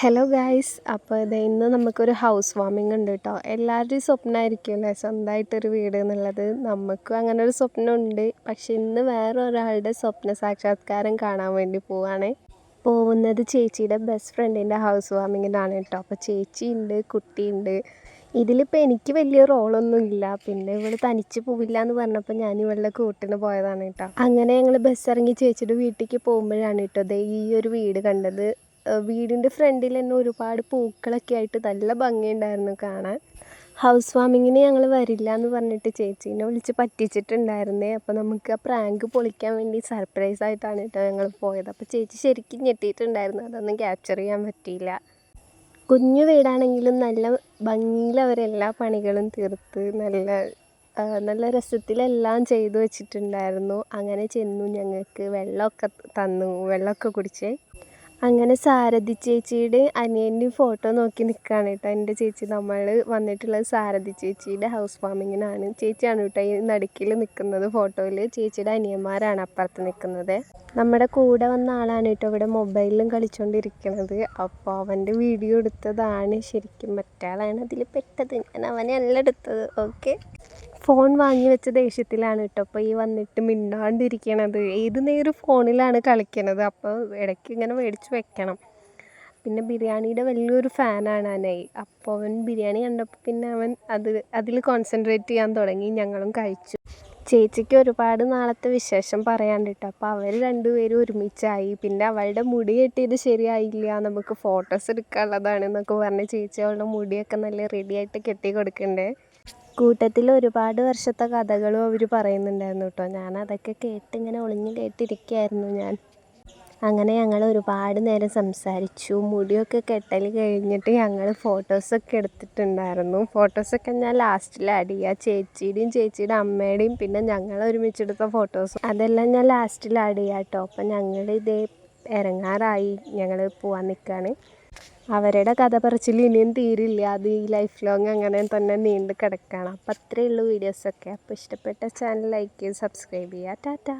Hello guys അപ്പോൾ ഇത് ഇന്ന് നമുക്കൊരു ഹൗസ് വാമിംഗ് ഉണ്ട് കേട്ടോ എല്ലാവരുടെയും സ്വപ്നമായിരിക്കുമല്ലേ സ്വന്തമായിട്ടൊരു വീട് എന്നുള്ളത്. നമുക്കും അങ്ങനെ ഒരു സ്വപ്നമുണ്ട്. പക്ഷെ ഇന്ന് വേറെ ഒരാളുടെ സ്വപ്ന സാക്ഷാത്കാരം കാണാൻ വേണ്ടി പോവാണ്. പോകുന്നത് ചേച്ചിയുടെ ബെസ്റ്റ് ഫ്രണ്ടിന്റെ ഹൗസ് വാമിങ്ങിനാണ് കേട്ടോ അപ്പോൾ ചേച്ചിയുണ്ട് കുട്ടിയുണ്ട് ഇതിലിപ്പോൾ എനിക്ക് വലിയ റോളൊന്നും ഇല്ല. പിന്നെ ഇവൾ തനിച്ച് പോവില്ല എന്ന് പറഞ്ഞപ്പോൾ ഞാൻ ഇവളുടെ കൂട്ടിന് പോയതാണ് കേട്ടോ അങ്ങനെ ഞങ്ങൾ ബസ് ഇറങ്ങി ചേച്ചിയുടെ വീട്ടിലേക്ക് പോകുമ്പോഴാണ് കേട്ടോ ഈ ഒരു വീട് കണ്ടത്. വീടിന്റെ ഫ്രണ്ടിൽ തന്നെ ഒരുപാട് പൂക്കളൊക്കെ ആയിട്ട് നല്ല ഭംഗിയുണ്ടായിരുന്നു കാണാൻ. ഹൗസ് വാമിങ്ങിന് ഞങ്ങൾ വരില്ല എന്ന് പറഞ്ഞിട്ട് ചേച്ചീനെ വിളിച്ച് പറ്റിച്ചിട്ടുണ്ടായിരുന്നേ. അപ്പോൾ നമുക്ക് ആ പ്രാങ്ക് പൊളിക്കാൻ വേണ്ടി സർപ്രൈസ് ആയിട്ടാണ് കേട്ടോ ഞങ്ങൾ പോയത്. അപ്പോൾ ചേച്ചി ശരിക്കും ഞെട്ടിയിട്ടുണ്ടായിരുന്നു. അതൊന്നും ക്യാപ്ചർ ചെയ്യാൻ പറ്റിയില്ല. കുഞ്ഞു വീടാണെങ്കിലും നല്ല ഭംഗിയിൽ അവരെല്ലാ പണികളും തീർത്ത് നല്ല നല്ല രസത്തിലെല്ലാം ചെയ്തു വെച്ചിട്ടുണ്ടായിരുന്നു. അങ്ങനെ ചെന്നു ഞങ്ങൾക്ക് വെള്ളമൊക്കെ തന്നു. വെള്ളമൊക്കെ കുടിച്ചേ. അങ്ങനെ സാരഥി ചേച്ചിയുടെ അനിയന്റെയും ഫോട്ടോ നോക്കി നിൽക്കുകയാണ് കേട്ടോ. എന്റെ ചേച്ചി നമ്മൾ വന്നിട്ടുള്ളത് സാരഥി ചേച്ചിയുടെ ഹൗസ് വാമിങ്ങിനാണ് ചേച്ചിയാണ് കേട്ടോ ഈ നടുക്കിൽ നിൽക്കുന്നത് ഫോട്ടോയിൽ ചേച്ചിയുടെ അനിയന്മാരാണ് അപ്പുറത്ത് നിൽക്കുന്നത്. നമ്മുടെ കൂടെ വന്ന ആളാണ് കേട്ടോ ഇവിടെ മൊബൈലിലും കളിച്ചുകൊണ്ടിരിക്കുന്നത് അപ്പോൾ അവന്റെ വീഡിയോ എടുത്തതാണ്. ശരിക്കും മറ്റാളാണ് അതിൽ പെട്ടത്. ഞാൻ അവനെ അല്ല എടുത്തത്. ഓക്കെ ഫോൺ വാങ്ങി വെച്ച ദേഷ്യത്തിലാണ് കേട്ടോ അപ്പോൾ ഈ വന്നിട്ട് മിണ്ടാണ്ടിരിക്കണത്. ഏത് നേരം ഫോണിലാണ് കളിക്കണത്. അപ്പോൾ ഇടയ്ക്ക് ഇങ്ങനെ മേടിച്ച് വെക്കണം. പിന്നെ ബിരിയാണിയുടെ വലിയൊരു ഫാനാണ് അനൈ. അപ്പോൾ അവൻ ബിരിയാണി കണ്ടപ്പോൾ പിന്നെ അവൻ അത് അതിൽ കോൺസെൻട്രേറ്റ് ചെയ്യാൻ തുടങ്ങി. ഞങ്ങളും കഴിച്ചു. ചേച്ചിക്ക് ഒരുപാട് നാളത്തെ വിശേഷം പറയാണ്ട് അപ്പോൾ അവർ രണ്ടുപേരും ഒരുമിച്ചായി. പിന്നെ അവളുടെ മുടി കെട്ടിയത് ശരിയായില്ല. നമുക്ക് ഫോട്ടോസ് എടുക്കാനുള്ളതാണ് എന്നൊക്കെ പറഞ്ഞ് ചേച്ചി അവളുടെ മുടിയൊക്കെ നല്ല റെഡിയായിട്ട് കെട്ടി കൊടുക്കണ്ടേ? കൂട്ടത്തിൽ ഒരുപാട് വർഷത്തെ കഥകളും അവർ പറയുന്നുണ്ടായിരുന്നു കേട്ടോ. ഞാൻ അതൊക്കെ കേട്ട് ഇങ്ങനെ ഒളിഞ്ഞു കേട്ടിരിക്കുകയായിരുന്നു ഞാൻ. അങ്ങനെ ഞങ്ങൾ ഒരുപാട് നേരം സംസാരിച്ചു. മുടിയൊക്കെ കെട്ടൽ കഴിഞ്ഞിട്ട് ഞങ്ങൾ ഫോട്ടോസൊക്കെ എടുത്തിട്ടുണ്ടായിരുന്നു. ഫോട്ടോസൊക്കെ ഞാൻ ലാസ്റ്റിൽ ആഡ് ചെയ്യുക ചേച്ചിയുടെയും ചേച്ചിയുടെ അമ്മയുടെയും പിന്നെ ഞങ്ങൾ ഒരുമിച്ചെടുത്ത ഫോട്ടോസ് അതെല്ലാം ഞാൻ ലാസ്റ്റിൽ ആഡ് ചെയ്യാം കേട്ടോ. അപ്പം ഞങ്ങൾ ഇതേ ഇറങ്ങാറായി. ഞങ്ങൾ പോവാൻ നിൽക്കുകയാണ് അവരുടെ കഥ പറച്ചിൽ ഇനിയും തീരില്ല. അത് ഈ ലൈഫ് ലോങ് അങ്ങനെ തന്നെ നീണ്ടു കിടക്കുകയാണ് അപ്പം അത്രയേ ഉള്ളൂ വീഡിയോസൊക്കെ അപ്പോൾ ഇഷ്ടപ്പെട്ട ചാനൽ ലൈക്ക് ചെയ്ത് സബ്സ്ക്രൈബ് ചെയ്യുക ടാറ്റ.